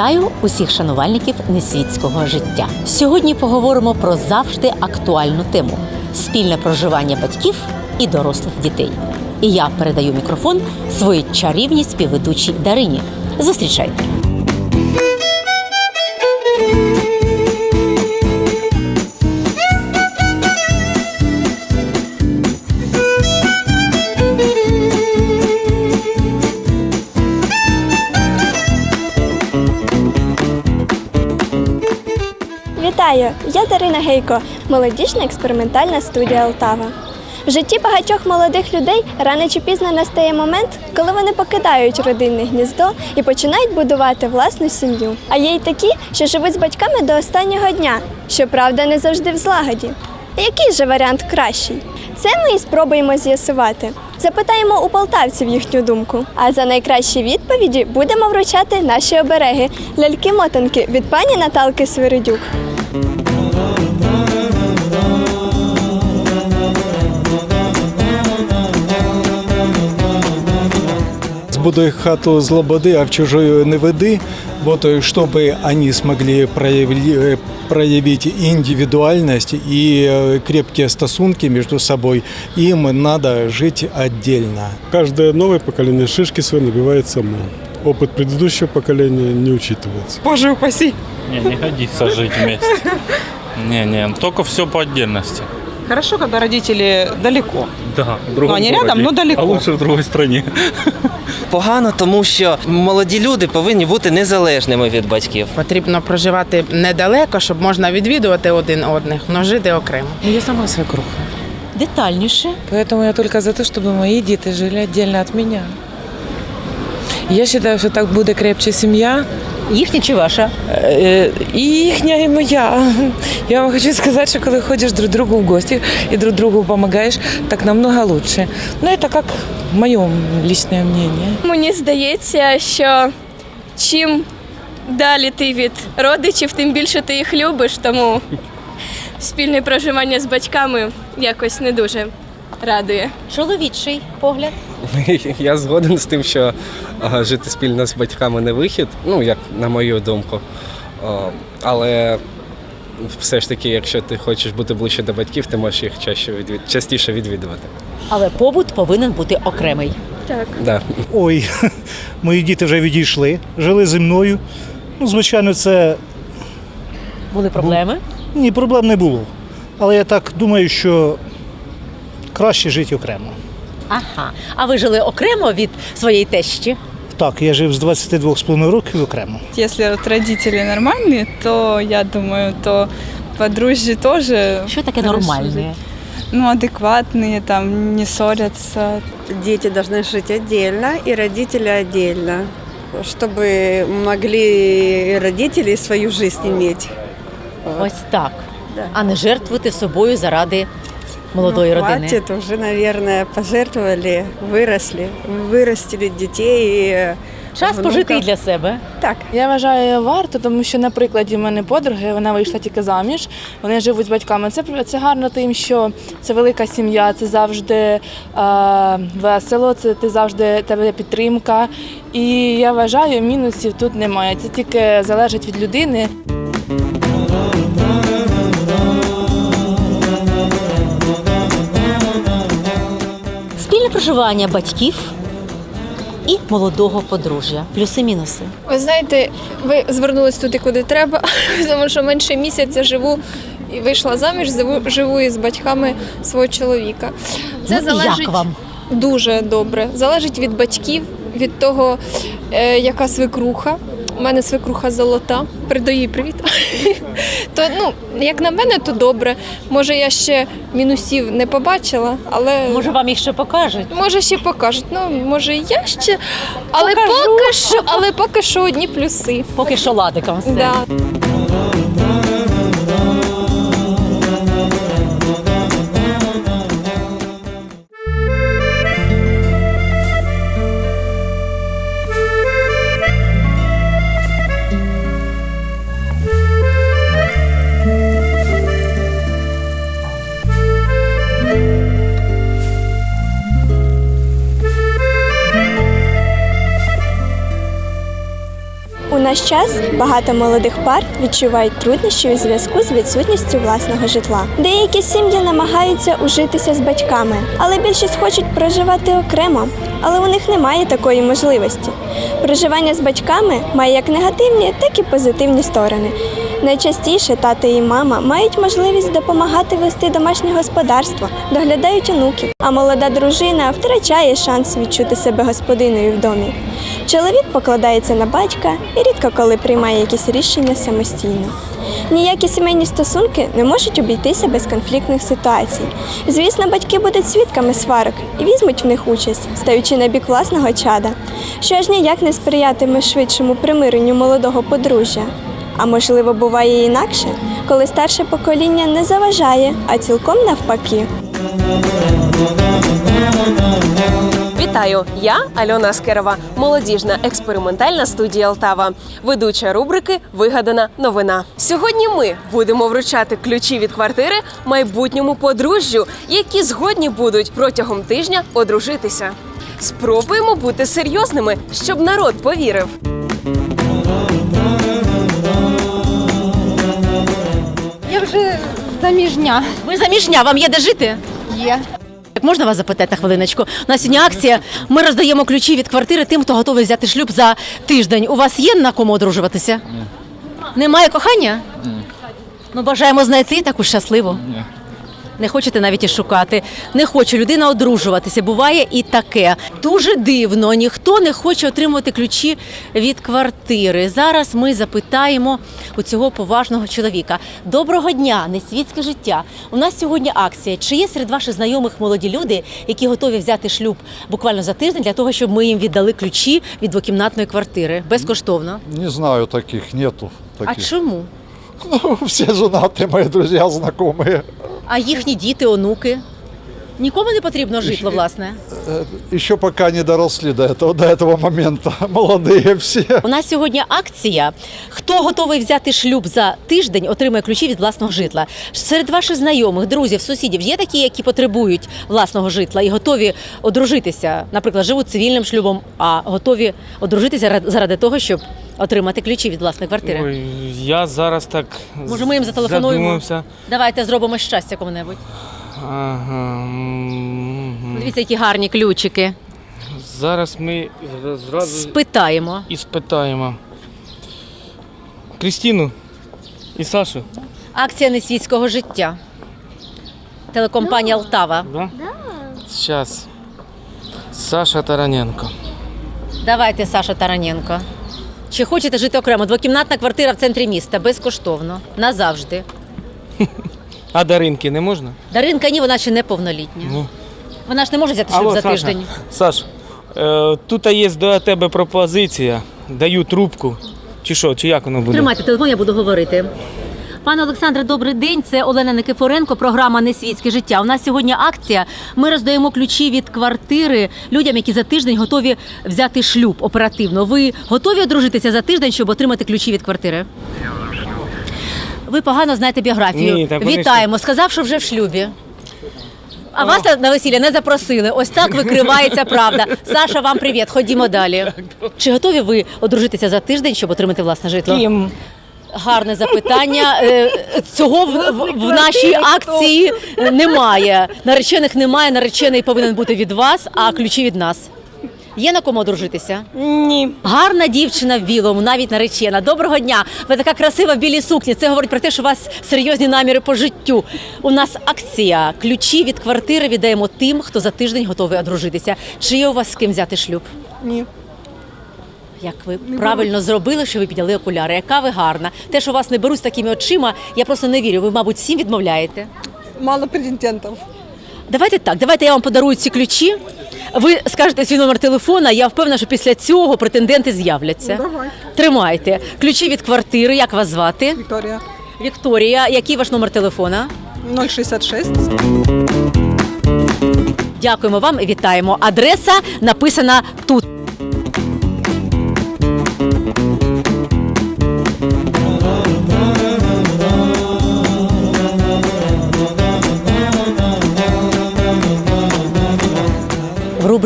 Вітаю усіх шанувальників несвітського життя. Сьогодні поговоримо про завжди актуальну тему спільне проживання батьків і дорослих дітей. І я передаю мікрофон своїй чарівній співведучій Дарині. Зустрічайте! Вітаю! Я Дарина Гейко, молодіжна експериментальна студія Алтава. В житті багатьох молодих людей рано чи пізно настає момент, коли вони покидають родинне гніздо і починають будувати власну сім'ю. А є й такі, що живуть з батьками до останнього дня, щоправда, не завжди в злагоді. Який же варіант кращий? Це ми і спробуємо з'ясувати. Запитаємо у полтавців їхню думку. А за найкращі відповіді будемо вручати наші обереги ляльки-мотанки від пані Наталки Свиридюк. Сбудуй хату з лободи, а в чужую не веди. Вот, чтобы они смогли э, проявить индивидуальность и крепкие стосунки между собой, им надо жить отдельно. Каждое новое поколение шишки свои набивает само. Опыт предыдущего поколения не учитывается. Боже упаси. Не, не годится жить вместе. Не-не, только все по отдельности. Хорошо, когда родители далеко. Да, в другом Ну, они городе. рядом, но далеко. А лучше в другой стране. Погано, тому що молоді люди повинні бути незалежними від батьків. Потрібно проживати недалеко, щоб можна відвідувати один одних, але жити окремо. Я сама свекруха. Детальніше Поэтому я только за то, чтобы мои дети жили отдельно от меня. Я считаю, що так буде крепче сім'я, їхня чи ваша? е, і їхня, і моя. Я вам хочу сказати, що коли ходиш друг другу в гості і друг другу допомагаєш, так намного лучше. Ну, це як моє личне мнение. Мені здається, що чим далі ти від родичів, тим більше ти їх любиш, тому спільне проживання з батьками якось не дуже радує. Чоловічий погляд. Я згоден з тим, що жити спільно з батьками не вихід, ну як на мою думку. Але все ж таки, якщо ти хочеш бути ближче до батьків, ти можеш їх чаще відвід... частіше відвідувати. Але побут повинен бути окремий. Да. Ой, мої діти вже відійшли, жили зі мною. Ну, звичайно, це Були проблеми. ні, проблем не було. Але я так думаю, що краще жити окремо. Ага. А ви жили окремо від своєї тещі? Так, я жив з 22,5 років окремо. Если вот родители нормальные, то я думаю, то подружья тоже Що таке хорошо нормальне? жить. ну, адекватные, там, не ссорятся. Дети должны жить отдельно и родители отдельно, чтобы могли родители свою жизнь иметь. Ось так. Да. А не жертвувати собою заради молодої Ну, родини. Хватит, уже, наверное, пожертвовали, выросли, вырастили детей. И Час внуков. пожити і для себе. Так, Я вважаю варто, тому що, наприклад, у мене подруги, вона вийшла тільки заміж, вони живуть з батьками. Це, це гарно тим, що це велика сім'я, це завжди е, весело, це ти завжди тебе підтримка. І я вважаю, мінусів тут немає. Це тільки залежить від людини. Проживання батьків і молодого подружжя. Плюси-мінуси. Ви знаєте, ви звернулись туди, куди треба, тому що менше місяця живу і вийшла заміж, живу, живу із батьками свого чоловіка. Це ну, залежить як вам? дуже добре. Залежить від батьків, від того, е, яка свекруха. У мене свекруха золота. Передаю їй привіт. то ну, як на мене, то добре. Може, я ще мінусів не побачила, але Може, вам їх ще покажуть? Може, ще покажуть. Ну, може, і я ще. Але Покажу. поки що, але поки що одні плюси. Поки що ладиком все. Да. наш час багато молодих пар відчувають труднощі у зв'язку з відсутністю власного житла. Деякі сім'ї намагаються ужитися з батьками, але більшість хочуть проживати окремо, але у них немає такої можливості. Проживання з батьками має як негативні, так і позитивні сторони. Найчастіше тато і мама мають можливість допомагати вести домашнє господарство, доглядають онуків, а молода дружина втрачає шанс відчути себе господиною в домі. Чоловік покладається на батька і рідко коли приймає якісь рішення самостійно. Ніякі сімейні стосунки не можуть обійтися без конфліктних ситуацій. Звісно, батьки будуть свідками сварок і візьмуть в них участь, стаючи на бік власного чада, що аж ніяк не сприятиме швидшому примиренню молодого подружжя. А можливо, буває інакше, коли старше покоління не заважає, а цілком навпаки. Вітаю! Я Альона Аскерова, молодіжна експериментальна студія Алтава, ведуча рубрики Вигадана новина. Сьогодні ми будемо вручати ключі від квартири майбутньому подружжю, які згодні будуть протягом тижня одружитися. Спробуємо бути серйозними, щоб народ повірив. Я вже заміжня. Ви заміжня, вам є де жити? Є. Так можна вас запитати на хвилиночку? У нас сьогодні акція. Ми роздаємо ключі від квартири тим, хто готовий взяти шлюб за тиждень. У вас є на кому одружуватися? Ні. Немає кохання? Ні. Ну, бажаємо знайти таку щасливу. Ні. Не хочете навіть і шукати. Не хоче людина одружуватися. Буває і таке. Дуже дивно, ніхто не хоче отримувати ключі від квартири. Зараз ми запитаємо у цього поважного чоловіка. Доброго дня, несвітське життя. У нас сьогодні акція. Чи є серед ваших знайомих молоді люди, які готові взяти шлюб буквально за тиждень для того, щоб ми їм віддали ключі від двокімнатної квартири безкоштовно? Не знаю таких, нету А чому? Ну, все женатые мои друзья, знакомые. А їхні діти, онуки? Нікому не потрібно житло, власне. Э, Еще пока не доросли до этого, до этого момента. Молодые все. У нас сьогодні акція. Хто готовий взяти шлюб за тиждень, отримає ключі від власного житла. Серед ваших знайомих, друзів, сусідів є такі, які потребують власного житла і готові одружитися. Наприклад, живуть цивільним шлюбом, а готові одружитися ради- заради того, щоб отримати ключі від власної квартири. Ой, я зараз так. Може, ми їм зателефонуємо? задумався. Давайте зробимо щастя кому-небудь. Ага. м, Дивіться, які гарні ключики. Зараз ми зра- зразу Спитаємо. і спитаємо. Крістіну і Сашу. Акція несвітського життя. Телекомпанія Алтава. Да? Зараз. Саша Тараненко. Давайте, Саша Тараненко. Чи хочете жити окремо? Двокімнатна квартира в центрі міста безкоштовно. Назавжди. А Даринки не можна? Даринка ні, вона ще не повнолітня. Ну. Вона ж не може взяти шлюб Алло, за Саша. тиждень. Саш, е, тут є до тебе пропозиція. Даю трубку. Чи що, чи як воно буде? Тримайте телефон, я буду говорити. Пане Олександре, добрий день. Це Олена Никифоренко, програма Несвітське життя. У нас сьогодні акція. Ми роздаємо ключі від квартири людям, які за тиждень готові взяти шлюб оперативно. Ви готові одружитися за тиждень, щоб отримати ключі від квартири? Ви погано знаєте біографію. Ні, так вони Вітаємо. Сказав, що вже в шлюбі. А вас на- на весілля не запросили. Ось так викривається правда. Саша, вам привіт. Ходімо далі. Чи готові ви одружитися за тиждень, щоб отримати власне житло? Ким? Гарне запитання. Е, Цього в, в, в нашій акції немає. Наречених немає. Наречений повинен бути від вас, а ключі від нас. Є на кому одружитися? Ні. Гарна дівчина в білому, навіть наречена. Доброго дня. Ви така красива в білій сукні. Це говорить про те, що у вас серйозні наміри по життю. У нас акція. Ключі від квартири віддаємо тим, хто за тиждень готовий одружитися. Чи є у вас з ким взяти шлюб? Ні. Як ви правильно зробили, що ви підняли окуляри? Яка ви гарна? Те, що вас не беруть з такими очима, я просто не вірю. Ви, мабуть, всім відмовляєте. Мало претендентів. Давайте так, давайте я вам подарую ці ключі. Ви скажете свій номер телефона. Я впевнена, що після цього претенденти з'являться. Давай. Тримайте ключі від квартири. Як вас звати? Вікторія. Вікторія. Який ваш номер телефона? 066. Дякуємо вам і вітаємо. Адреса написана тут.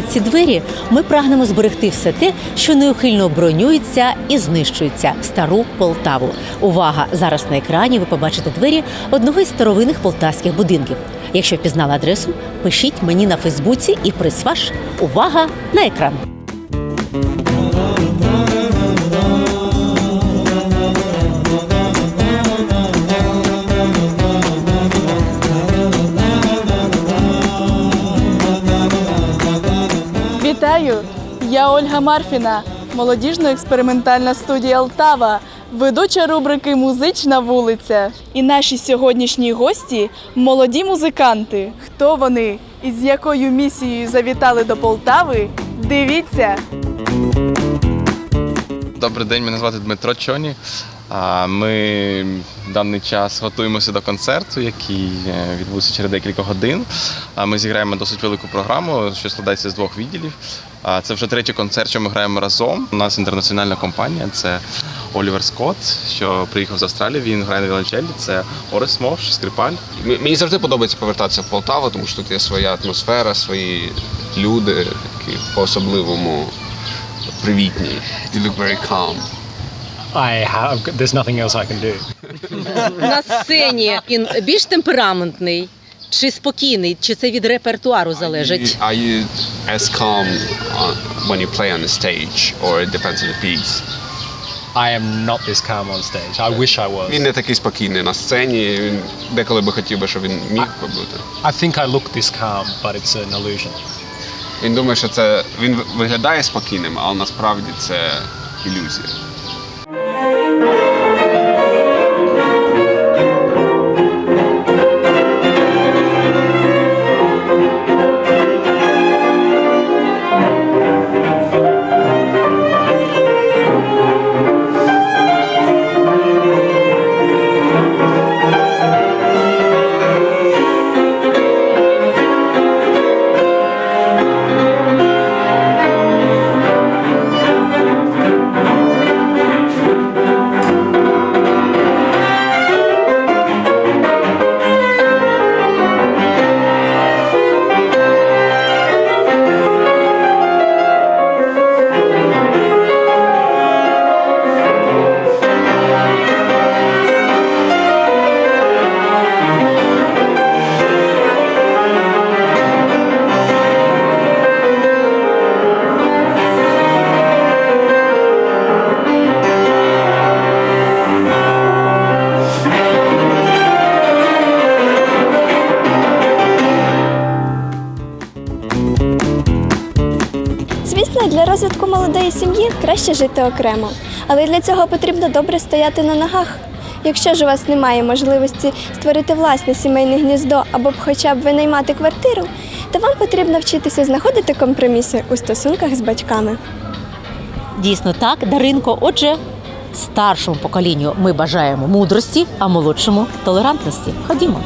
В ці Двері ми прагнемо зберегти все те, що неухильно бронюється і знищується стару Полтаву. Увага! Зараз на екрані ви побачите двері одного із старовинних полтавських будинків. Якщо впізнали адресу, пишіть мені на Фейсбуці і присваж. Увага на екран! Вітаю! Я Ольга Марфіна, молодіжно-експериментальна студія Алтава, ведуча рубрики Музична вулиця. І наші сьогоднішні гості молоді музиканти. Хто вони і з якою місією завітали до Полтави? Дивіться! Добрий день, мене звати Дмитро Чоні. Ми в даний час готуємося до концерту, який е, відбудеться через декілька годин. Ми зіграємо досить велику програму, що складається з двох відділів. Це вже третій концерт, що ми граємо разом. У нас інтернаціональна компанія. Це Олівер Скотт, що приїхав з Австралії. Він грає на віолончелі. Це Орес Мовш, скрипаль. Мені завжди подобається повертатися в Полтаву, тому що тут є своя атмосфера, свої люди, які по-особливому привітні. You look very calm. I have. There's nothing else I can do. На сцені він більш темпераментний чи спокійний, чи це від репертуару залежить? Are you as calm on, when you play on the stage, or it depends on the piece? I am not this calm on stage. I wish I was. Він не такий спокійний на сцені. Він деколи би хотів би, щоб він міг би бути. I think I look this calm, but it's an illusion. Він думає, що це він виглядає спокійним, але насправді це ілюзія. Краще жити окремо, але для цього потрібно добре стояти на ногах. Якщо ж у вас немає можливості створити власне сімейне гніздо або хоча б винаймати квартиру, то вам потрібно вчитися знаходити компроміси у стосунках з батьками. Дійсно так, Даринко. Отже, старшому поколінню ми бажаємо мудрості, а молодшому толерантності. Ходімо.